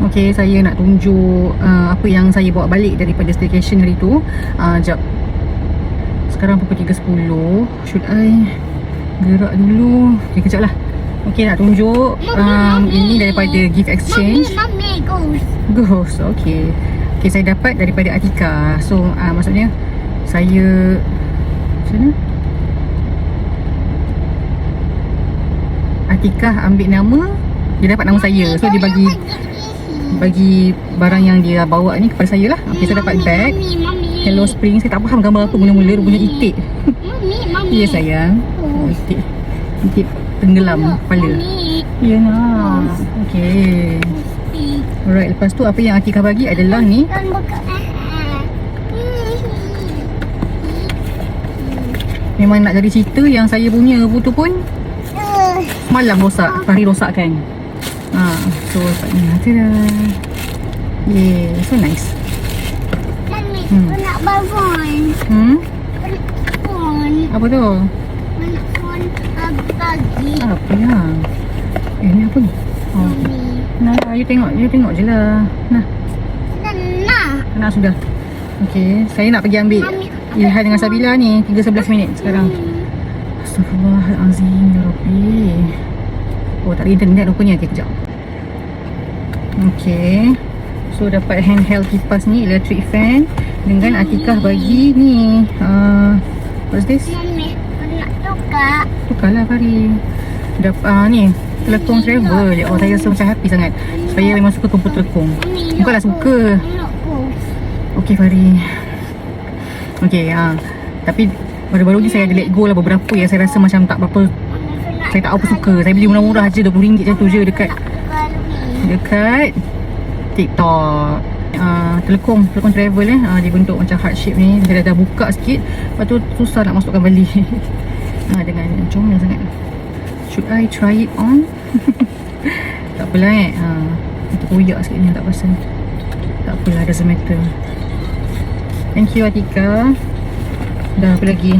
Okay, saya nak tunjuk uh, apa yang saya bawa balik daripada staycation hari tu. Uh, jap. Sekarang pukul 3.10. Should I gerak dulu? Okay, kejap lah. Okay, nak tunjuk. Um, ini daripada gift exchange. Mummy, mummy, Ghost, goes. okay. Okay, saya dapat daripada Atika. So, uh, maksudnya saya... Macam mana? Atika ambil nama, dia dapat nama saya. So, dia bagi bagi barang yang dia bawa ni kepada saya lah. Okay, saya dapat bag. Hello Spring. Saya tak faham gambar apa mula-mula. Dia punya itik. Mummy, mummy. Ya, sayang. Oh, itik. Itik tenggelam kepala. Ya, nak. Okay. Alright, lepas tu apa yang Atika bagi adalah ni. Buka. Memang nak jadi cerita yang saya punya tu pun Uh, Malam rosak Hari rosak kan So dapat ni Tada Yeah So nice. Mummy, Hmm. nak balon. Hmm? Aku nak phone. Apa tu? Nak phone uh, bagi. Apa yang Eh ni apa ni? Oh. Nah you tengok You tengok je lah. Nah. Nak. Nak sudah. Okay Saya nak pergi ambil. Mami, Ilhan dengan Sabila ni. 3.11 minit sekarang. Hmm. Astaghfirullahalazim Ya Rabbi. Oh tak ada internet rupanya. Okay kejap Okay So dapat handheld kipas ni Electric fan. Dengan Atikah bagi ni uh, What's this? Nak tukar. Tukarlah Fari. Dapat uh, ni Telekong travel. Oh saya rasa macam happy sangat. Saya memang suka kumpul telekong Bukanlah suka. Okay Fari. Okay uh, Tapi Baru-baru ni saya ada let go lah beberapa. Yang saya rasa macam tak berapa Saya tak apa suka. Saya beli murah-murah je RM20 macam tu je dekat Dekat TikTok. Uh, Telekong Telekong travel eh. Uh, Dia bentuk macam heart shape ni. Dia dah, dah buka sikit. Lepas tu susah nak masukkan balik. Uh, Dengan comel sangat. Should I try it on? tak apalah eh. Uh, koyak sikit ni tak pasal. Tak apalah doesn't matter. Thank you Atika. Dah apa lagi?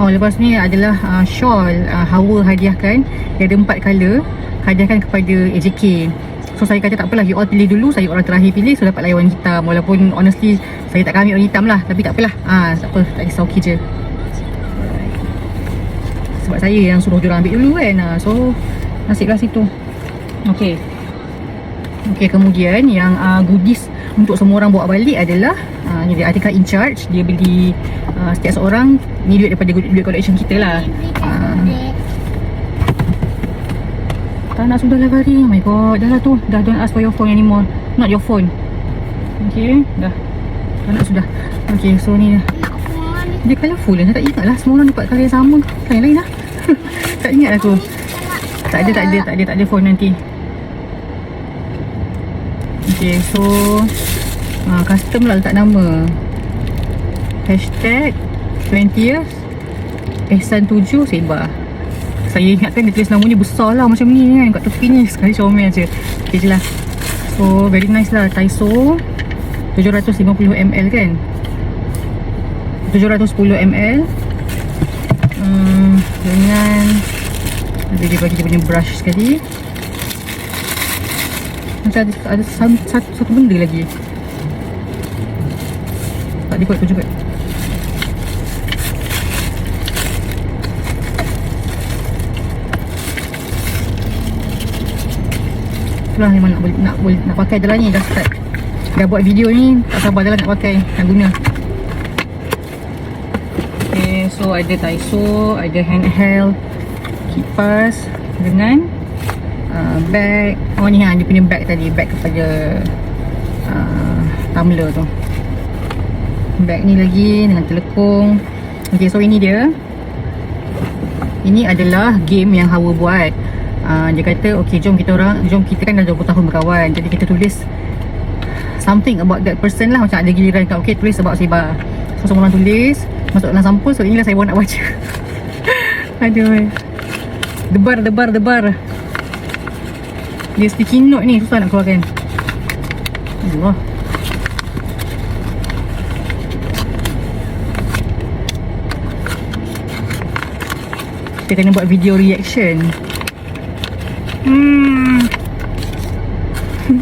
Oh lepas ni adalah uh, shawl uh, Hawa hadiahkan. Dia ada empat colour. Hadiahkan kepada AJK So saya kata tak apalah You all pilih dulu Saya orang terakhir pilih So dapat layan warna hitam. Walaupun honestly Saya tak ambil warna hitam lah Tapi tak apalah. Ah, Tak apa Tak risau okey je. Sebab saya yang suruh diorang ambil dulu kan. Ah, So Nasiblah situ. Okay Okay kemudian Yang uh, goodies Untuk semua orang bawa balik adalah uh, Ni dia Atika in charge Dia beli uh, Setiap seorang Ni duit daripada duit collection kita lah. Ah. Tak nak sudah lah Fari Oh my god. Dah lah tu. Dah don't ask for your phone anymore. Not your phone. Okay. Dah. Tak nak sudah Okay so ni Dia. Colourful lah tak ingat lah. Semua orang dapat colour yang sama. Yang lain lah. Tak ingat lah tu. Tak ada tak ada Tak ada tak ada phone nanti. Okay so uh, Custom lah letak nama. Hashtag 20 years Ehsan 7 Sebah Saya ingatkan dia tulis namanya besar lah Macam ni kan Kat tepi ni Sekali comel je. Okay je lah So very nice lah. Taiso 750ml kan? 710ml hmm, Dengan Ada dia bagi dia punya brush sekali. Macam ada, ada satu, satu, satu benda lagi. Tak dia kot tu juga Itulah memang nak, boleh- nak, boleh, nak pakai dah lah ni Dah start. Dah buat video ni Tak sabar dah lah nak pakai Nak guna. Okay so ada Taiso Ada handheld Kipas Dengan uh, Bag. Oh ni ha Dia punya bag tadi Bag kepada uh, Tumbler tu. Bag ni lagi Dengan telekong Okay so ini dia. Ini adalah game yang Hawa buat uh, Dia kata Okay jom kita orang Jom kita kan dah 20 tahun berkawan Jadi kita tulis Something about that person lah. Macam ada giliran kat Okay tulis about Siba So semua orang tulis Masuk dalam sampul So inilah saya baru nak baca. Aduh Debar debar debar. Dia sticky note ni Susah nak keluarkan. Allah. Kita kena buat video reaction Hmm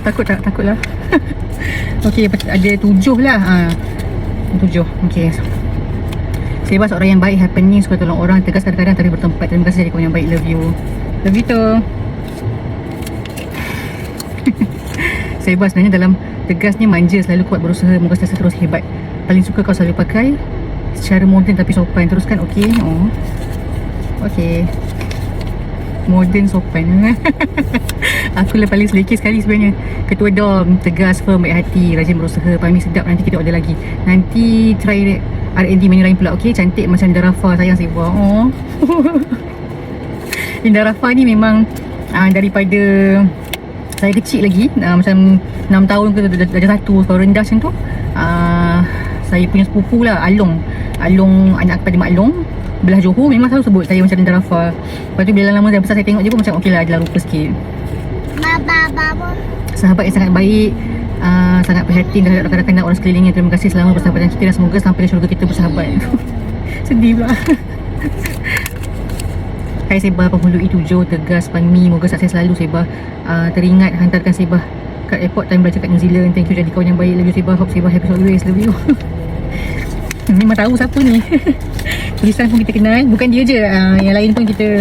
takut tak? Takut lah. okay, pat- ada tujuh lah. Ha. Tujuh. Okay. Saya seorang yang baik, happening, suka tolong orang, tegas kadang-kadang tapi bertempat. Terima kasih jadi kawan yang baik. Love you. Love you too. Saya sebenarnya dalam tegasnya manja selalu kuat berusaha moga sentiasa terus hebat. Paling suka kau selalu pakai secara moden tapi sopan. Teruskan okey. Oh. Okey. Moden sopan. Aku lah paling selekeh sekali sebenarnya. Ketua Dom, tegas, firm, baik hati, rajin berusaha. Pami sedap nanti kita order lagi. Nanti try R&D menu lain pula. Okey, cantik macam Darafa. Sayang si buah. Oh. Linda Rafa ni memang uh, daripada saya kecil lagi uh, macam 6 tahun ke dah satu sekolah rendah macam tu uh, saya punya sepupu lah Along Along anak kepada Mak Long belah Johor memang selalu sebut saya macam Linda Rafa. Lepas tu bila lama dah besar saya tengok dia pun macam okey lah adalah rupa sikit. Baba, baba. sahabat yang sangat baik uh, sangat perhatian terhadap rakan-rakan dan orang sekelilingnya. Terima kasih selama persahabatan kita dan semoga sampai syurga kita bersahabat. Sedih pula. Hai Sebah penghulu I7 Tegas Panmi Moga sukses selalu Sebah. Uh, Teringat hantarkan Sebah Kat airport time belajar kat New Zealand. Thank you jadi kawan yang baik. Love you Sebah. Hope Sebah happy always Love you. Memang tahu siapa ni Tulisan pun kita kenal. Bukan dia je uh, Yang lain pun kita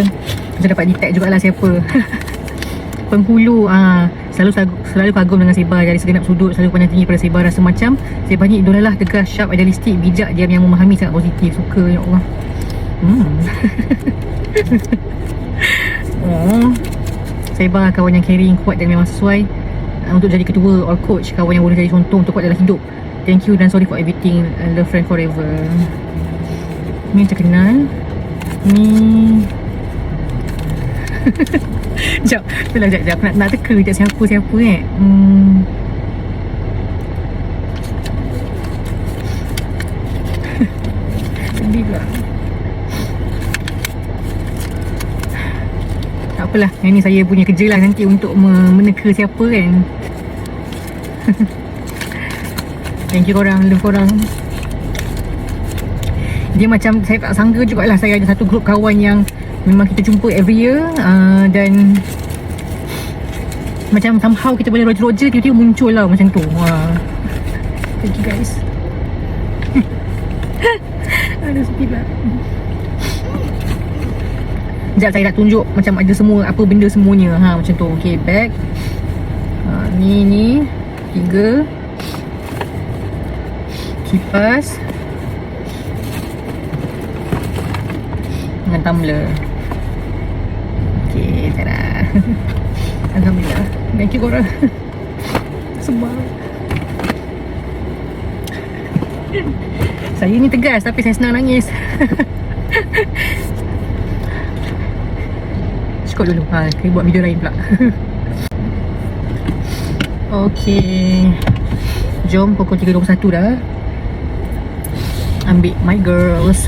Kita dapat detect jugalah siapa. Penghulu uh, Selalu selalu, kagum dengan Sebah Dari segenap sudut Selalu pandang tinggi pada Sebah Rasa macam Sebah ni idola lah. Tegas, sharp, idealistik Bijak, diam yang memahami Sangat positif. Suka ya Allah. Hmm. Oh. Saya bang kawan yang caring kuat dan memang sesuai. Uh, untuk jadi ketua or coach kawan yang boleh jadi contoh untuk kuat dalam hidup. Thank you dan sorry for everything. Love friend forever. Ni macam kenal. Ni Sekejap sekejap, sekejap. Nak, nak teka sekejap siapa-siapa eh hmm. Sedih pula Tak apalah ni saya punya kerja lah nanti Untuk me- meneka siapa kan Thank you korang Love korang Dia macam Saya tak sangka jugalah Saya ada satu grup kawan yang Memang kita jumpa every year uh, Dan Macam somehow kita boleh roger-roger Tiba-tiba muncul lah macam tu. Wah. Thank you guys. Aduh sedih pula Sekejap saya nak tunjuk Macam ada semua Apa benda semuanya. Ha, Macam tu. Okay bag ha, Ni ni. Tiga. Kipas Dengan tumbler Okay Tada Alhamdulillah. Thank you korang. Sebab. Saya ni tegas Tapi saya senang nangis. Cukup dulu. Ha, Kita buat video lain pula. Okay Jom pukul 3.21 dah. Ambil my girls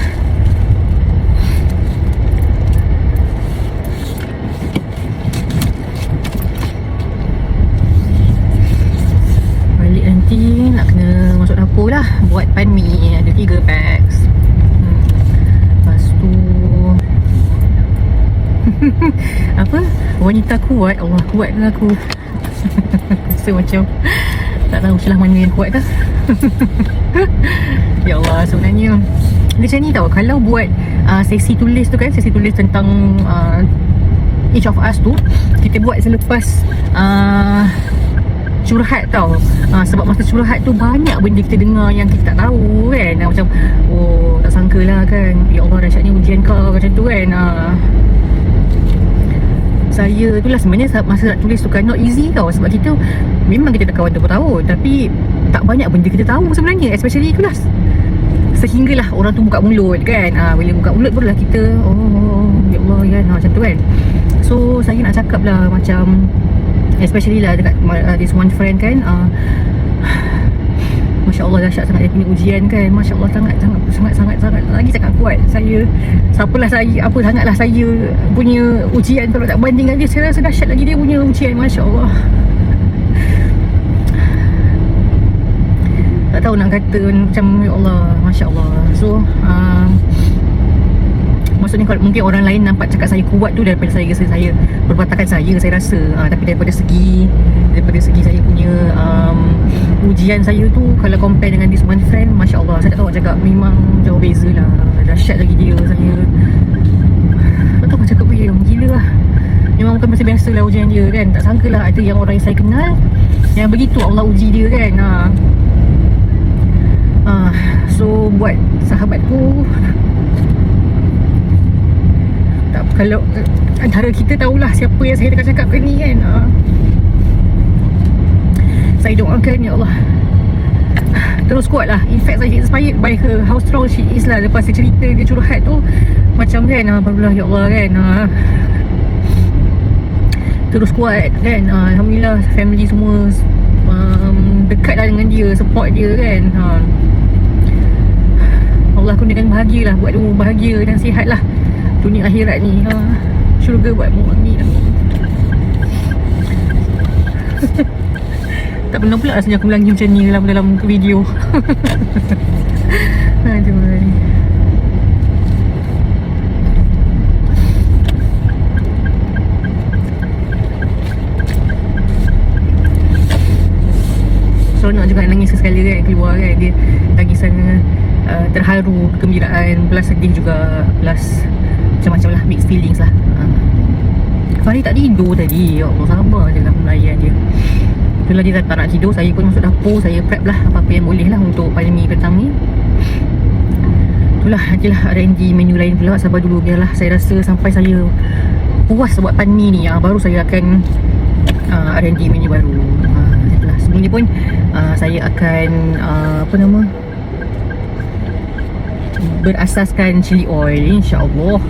wanita kuat Allah kuat ke aku. Rasa macam tak tahu celah mana yang kuat dah. Ya Allah sebenarnya. Macam ni tau kalau buat uh, sesi tulis tu kan sesi tulis tentang uh, each of us tu kita buat selepas uh, curhat tau. Uh, sebab masa curhat tu banyak benda kita dengar yang kita tak tahu kan. Macam oh tak sangka lah kan. Ya Allah dahsyatnya ujian kau macam tu kan. Uh, saya itulah sebenarnya sa- masa nak tulis tu kan not easy tau. Sebab kita memang kita dah kawan 20 tahun tapi tak banyak benda kita tahu sebenarnya especially kelas. Sehinggalah orang tu buka mulut kan. Ah bila buka mulut barulah kita oh ya Allah kan ah, macam tu kan. So saya nak cakap lah macam especially lah dekat uh, this one friend kan ah Masya Allah dahsyat sangat dia punya ujian kan. Masya Allah sangat sangat sangat sangat sangat lagi sangat kuat. Saya siapalah saya apa sangatlah saya punya ujian kalau tak banding dengan dia saya rasa dahsyat lagi dia punya ujian Masya Allah. Tak tahu nak kata macam ya Allah Masya Allah. So um, maksudnya kalau mungkin orang lain nampak cakap saya kuat tu daripada saya saya berbatakan saya saya rasa. Uh, tapi daripada segi daripada segi saya ujian saya tu Kalau compare dengan this one friend Masya Allah Saya tak tahu cakap Memang jauh beza lah. Dahsyat lagi dia saya. Tak tahu cakap apa Gila lah. Memang bukan masa biasa lah ujian dia kan. Tak sangka lah ada yang orang yang saya kenal Yang begitu Allah uji dia kan. Ha. Ha. So buat sahabatku tak, Kalau Antara kita tahulah Siapa yang saya dekat cakap ke ni kan ha. Saya doakan Ya Allah Terus kuat lah In fact saya inspired by her How strong she is lah Lepas dia cerita Dia curhat tu Macam kan ha, Barulah ya Allah kan ha. Terus kuat kan ha, Alhamdulillah Family semua um, Dekat lah dengan dia Support dia kan ha. Allah kurniakan bahagia lah Buat dia bahagia dan sihat lah Dunia akhirat ni ha. Syurga buat mu Amin amin Tak pernah pula rasanya aku melanggi macam ni dalam dalam video. Aduh. Seronok juga nangis sekali kan keluar kan dia tangisan uh, terharu, kegembiraan, plus sedih juga, plus macam-macam lah mixed feelings lah. Uh. Fahri tak tidur tadi. Ya Allah sabar je lah melayan dia. Itulah dia tak nak tidur Saya pun masuk dapur Saya prep lah Apa-apa yang boleh lah Untuk pandemi petang ni Itulah Nantilah R&D menu lain pula Sabar dulu Biarlah saya rasa Sampai saya Puas buat pan mi ni ah, Baru saya akan uh, R&D menu baru Itulah Sebelum ni pun uh, Saya akan uh, Apa nama Berasaskan chili oil InsyaAllah